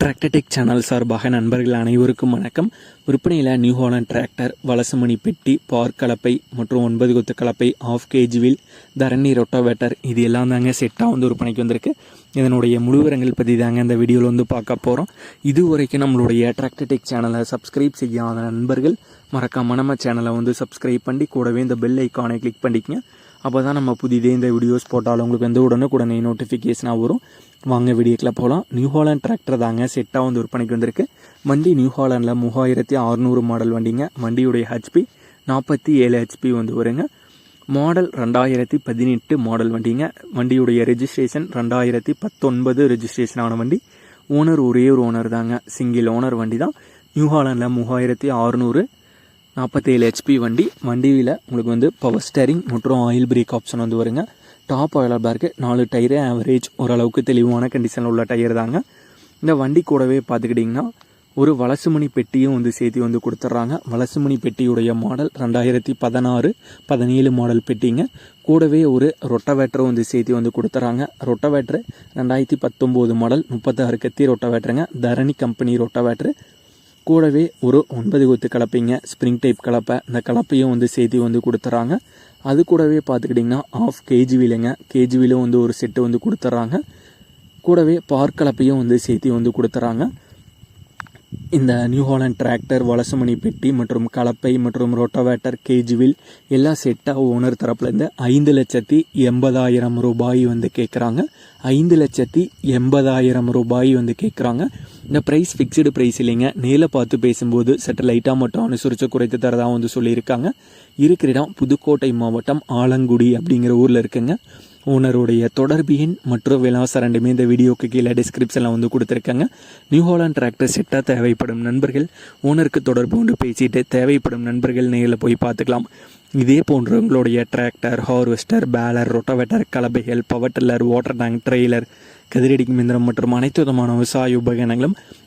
Tractor Tech channel சார்பாக நண்பர்கள் அனைவருக்கும் வணக்கம். விற்பனையில் நியூ ஹாலண்ட் டிராக்டர் வலசுமணி பெட்டி பார் கலப்பை மற்றும் ஒன்பது கொத்து கலப்பை ஆஃப் கேஜி வில் தரணி ரொட்டோவேட்டர் இது எல்லாம் தாங்க செட்டாக வந்து விற்பனைக்கு வந்திருக்கு. இதனுடைய முழுவரங்கள் பற்றி தாங்க இந்த வீடியோவில் வந்து பார்க்க போகிறோம் இது வரைக்கும் நம்மளுடைய டிராக்டர்டெக் சேனலை சப்ஸ்கிரைப் செய்யாத நண்பர்கள் மறக்காம நம்ம சேனலை வந்து சப்ஸ்கிரைப் பண்ணி கூடவே இந்த பெல் ஐக்கானை கிளிக் பண்ணிக்கங்க. அப்போ தான் நம்ம புதிதே இந்த வீடியோஸ் போட்டாலும் உங்களுக்கு வந்து உடனுக்குடனே நோட்டிஃபிகேஷனாக வரும். வாங்க வீடியோக்கில் போகலாம் நியூ ஹாலண்ட் டிராக்டர் தாங்க செட்டாக வந்து விற்பனைக்கு வந்திருக்கு. வண்டி நியூ ஹாலண்டில் மூவாயிரத்தி அறுநூறு மாடல் வண்டிங்க. வண்டியுடைய ஹெச்பி நாற்பத்தி ஏழு ஹெச்பி வந்து வருங்க. மாடல் ரெண்டாயிரத்தி பதினெட்டு மாடல் வண்டிங்க. வண்டியுடைய ரெஜிஸ்ட்ரேஷன் ரெண்டாயிரத்தி பத்தொன்பது ரெஜிஸ்ட்ரேஷன் ஆன வண்டி. ஓனர் ஒரே ஒரு ஓனர் தாங்க. சிங்கிள் ஓனர் வண்டி தான் நியூ ஹாலண்டில் மூவாயிரத்தி அறுநூறு நாற்பத்தேழு ஹெச்பி வண்டி வண்டியில் உங்களுக்கு வந்து பவர் ஸ்டேரிங் மற்றும் ஆயில் பிரேக் ஆப்ஷன் வந்து வருங்க. டாப் அவைலபிளாக இருக்குது நாலு டயரு ஆவரேஜ் ஓரளவுக்கு தெளிவான கண்டிஷனில் உள்ள டயர் தாங்க. இந்த வண்டி கூடவே பார்த்துக்கிட்டிங்கன்னா ஒரு வலசுமணி பெட்டியும் வந்து சேர்த்து வந்து கொடுத்துட்றாங்க. வலசுமணி பெட்டியுடைய மாடல் ரெண்டாயிரத்தி பதினாறு பதினேழு மாடல் பெட்டிங்க. கூடவே ஒரு ரொட்டவேட்டரும் வந்து சேர்த்து வந்து கொடுத்துட்றாங்க. ரொட்டவேட்ரு ரெண்டாயிரத்தி பத்தொம்போது மாடல் முப்பத்தாறு கத்தி ரொட்டவேட்டருங்க தரணி கம்பெனி ரொட்டவேட்ரு கூடவே ஒரு ஒன்பது கொத்து கலப்பைங்க ஸ்ப்ரிங் டைப் கலப்பை இந்த கலப்பையும் வந்து சேர்த்து வந்து கொடுத்துட்றாங்க அது கூடவே பார்த்துக்கிட்டிங்கன்னா ஆஃப் கேஜி வீலுங்க. கேஜி வீலும் வந்து ஒரு செட்டு வந்து கொடுத்துட்றாங்க கூடவே பார்க் கலப்பையும் வந்து சேர்த்து வந்து கொடுத்துட்றாங்க இந்த நியூ ஹாலண்ட் டிராக்டர் வலசுமணி பெட்டி மற்றும் கலப்பை மற்றும் ரோட்டோவேட்டர் கேஜுவில் எல்லாம் செட்டாக ஓனர் தரப்புலேருந்து ஐந்து லட்சத்தி எண்பதாயிரம் ரூபாய் வந்து கேட்குறாங்க ஐந்து லட்சத்தி எண்பதாயிரம் ரூபாய் வந்து கேட்குறாங்க இந்த ப்ரைஸ் ஃபிக்ஸ்டு ப்ரைஸ் இல்லைங்க. நேரில் பார்த்து பேசும்போது சற்று லைட்டாக மட்டும் அனுசரித்து குறைத்து தரதாக வந்து சொல்லியிருக்காங்க. இருக்கிற இடம் புதுக்கோட்டை மாவட்டம் ஆலங்குடி அப்படிங்கிற ஊரில் இருக்குங்க. ஓனருடைய தொடர்பு எண் மற்றும் விலாசம் ரெண்டுமே இந்த வீடியோக்கு கீழே டிஸ்கிரிப்ஷனில் வந்து கொடுத்துருக்காங்க. நியூ ஹாலாண்ட் டிராக்டர் செட்டாக தேவைப்படும் நண்பர்கள் ஓனருக்கு தொடர்பு கொண்டு பேசிட்டு தேவைப்படும் நண்பர்கள் நேரில் போய் பார்த்துக்கலாம். இதே போன்ற உங்களுடைய tractor harvester baler rotavator கலப்பைகள் power tiller water tank trailer கதிரடிக்கும் இயந்திரம் மற்றும் அனைத்து விதமான விவசாய உபகரணங்களும்